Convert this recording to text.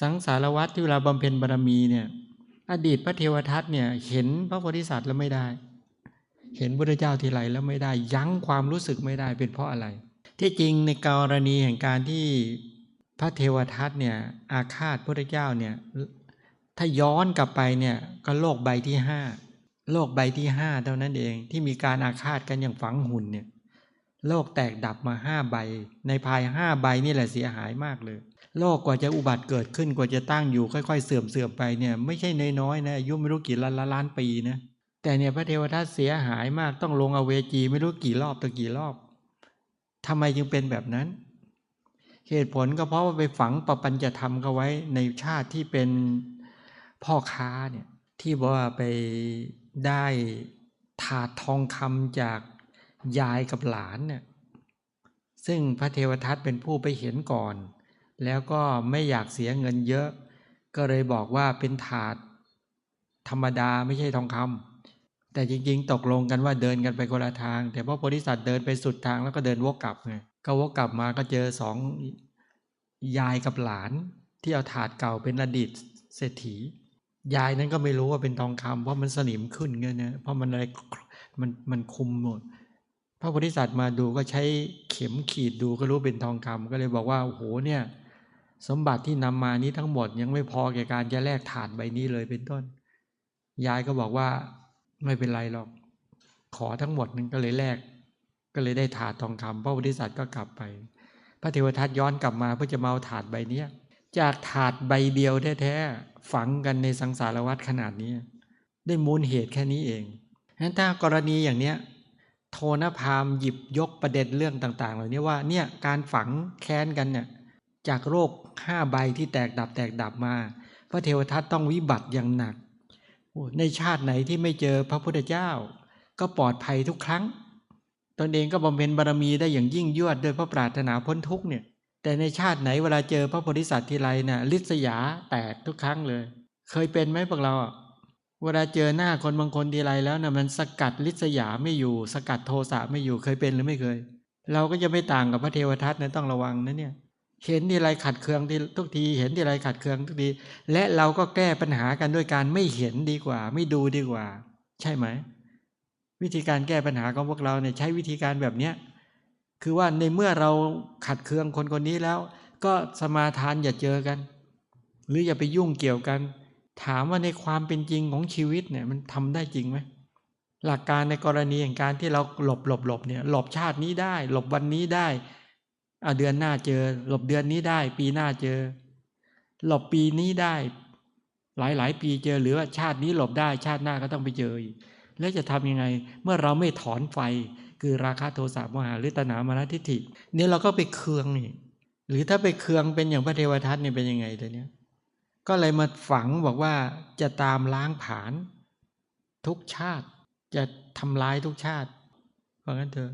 สังสารวัตรที่เวลาบำเพ็ญบารมีเนี่ย อดีตพระเทวทัตเนี่ย เห็นพระโพธิสัตว์แล้วไม่ได้ เห็นพระเจ้าทีไรแล้วไม่ได้ ยั้งความรู้สึกไม่ได้เป็นเพราะอะไร ที่จริงในกรณีแห่งการที่พระเทวทัตเนี่ยอาฆาตพระเจ้าเนี่ยถ้าย้อนกลับไปเนี่ยก็โลกใบที่ห้าโลกใบที่ห้าเท่านั้นเองที่มีการอาฆาตกันอย่างฝังหุ่นเนี่ยโลกแตกดับมาห้าใบ ในภายห้าใบนี่แหละเสียหายมากเลย โลกกว่าจะอุบัติเกิดขึ้นกว่าจะตั้งอยู่ค่อยๆ เสื่อมเสื่อมไปเนี่ยไม่ใช่น้อยๆนะอายุไม่รู้กี่ล้านล้านปีนะแต่เนี่ยพระเทวทัตเสียหายมากต้องลงอเวจีไม่รู้กี่รอบต่อกี่รอบทำไมจึงเป็นแบบนั้น เหตุผลก็เพราะว่าไปฝังประปัญจะธรรมเขาไว้ในชาติที่เป็นพ่อค้าเนี่ยที่บอกว่าไปได้ถาดทองคำจากยายกับหลานเนี่ยซึ่งพระเทวทัตเป็นผู้ไปเห็นก่อน แล้วก็ไม่อยากเสียเงินเยอะ ก็เลยบอกว่าเป็นถาดธรรมดาไม่ใช่ทองคำแต่จริงๆ ตกลงกันว่าเดินกันไปคนละทาง แต่พระโพธิสัตว์เดินไปสุดทางแล้วก็เดินวกกลับไงก็วกกลับมาก็เจอสองยายกับหลาน ที่เอาถาดเก่าเป็นอดีตเศรษฐี ยายนั้นก็ไม่รู้ว่าเป็นทองคำเพราะมันสนิมขึ้นเงี้ยนะเพราะมันอะไรมันมันคุมหมดพระโพธิสัตว์มาดูก็ใช้เข็มขีดดูก็รู้เป็นทองคำก็เลยบอกว่าโอ้โหเนี่ย สมบัติที่นำมานี้ทั้งหมดยังไม่พอแก่การจะแลกถาดใบนี้เลยเป็นต้น ยายก็บอกว่าไม่เป็นไรหรอก ขอทั้งหมดนึงก็เลยแลกก็เลยได้ถาดทองคำพระโพธิสัตว์ก็กลับไป พระเทวทัตย้อนกลับมาเพื่อจะมาเอาถาดใบนี้จากถาดใบเดียวแท้ๆฝังกันในสังสารวัฏขนาดนี้ ได้มูลเหตุแค่นี้เองนั้นถ้ากรณีอย่างเนี้ยโทนพามหยิบยกประเด็นเรื่องต่าง ๆ เหล่านี้ว่าเนี่ยการฝังแค้นกันเนี่ย จากโรคห้าใบที่แตกดับแตกดับมา พระเทวทัตต้องวิบัติอย่างหนัก ในชาติไหนที่ไม่เจอพระพุทธเจ้า ก็ปลอดภัยทุกครั้ง ตนเองก็บำเพ็ญบารมีได้อย่างยิ่งยวดด้วยพระปรารถนาพ้นทุกเนี่ยแต่ในชาติไหนเวลาเจอพระโพธิสัตว์ทีไรน่ะลิษยาแตกทุกครั้งเลย เคยเป็นไหมพวกเรา เวลาเจอหน้าคนบางคนทีไรแล้วนะมันสกัดลิษยาไม่อยู่ สกัดโทสะไม่อยู่เคยเป็นหรือไม่เคย เราก็จะไม่ต่างกับพระเทวทัตนะต้องระวังนะเนี่ย เห็นทีไรขัดเคืองที่ทุกที เห็นทีไรขัดเคืองทุกที และเราก็แก้ปัญหากันด้วยการไม่เห็นดีกว่า ไม่ดูดีกว่า ใช่ไหม วิธีการแก้ปัญหาของพวกเราเนี่ยใช้วิธีการแบบเนี้ยคือว่าในเมื่อเราขัดเคืองคนคนนี้แล้ว ก็สมาทานอย่าเจอกัน หรืออย่าไปยุ่งเกี่ยวกัน ถามว่าในความเป็นจริงของชีวิตเนี่ยมันทำได้จริงไหมหลักการในกรณีอย่างการที่เราหลบหลบหลบเนี่ยหลบชาตินี้ได้ หลบวันนี้ได้ เอาเดือนหน้าเจอ หลบเดือนนี้ได้ ปีหน้าเจอ หลบปีนี้ได้ หลายหลายปีเจอหรือว่าชาตินี้หลบได้ ชาติหน้าก็ต้องไปเจออีกแล้วจะทำยังไง เมื่อเราไม่ถอนไฟ คือราคะโทสะโมหะหรือตนามานะทิฏฐิเนี่ยเราก็ไปเคืองนี่หรือถ้าไปเคืองเป็นอย่างพระเทวทัตเนี่ยเป็นยังไงตัวเนี้ยก็เลยมาฝังบอกว่าจะตามล้างผาน ทุกชาติจะทำลายทุกชาติเพราะงั้นเถอะ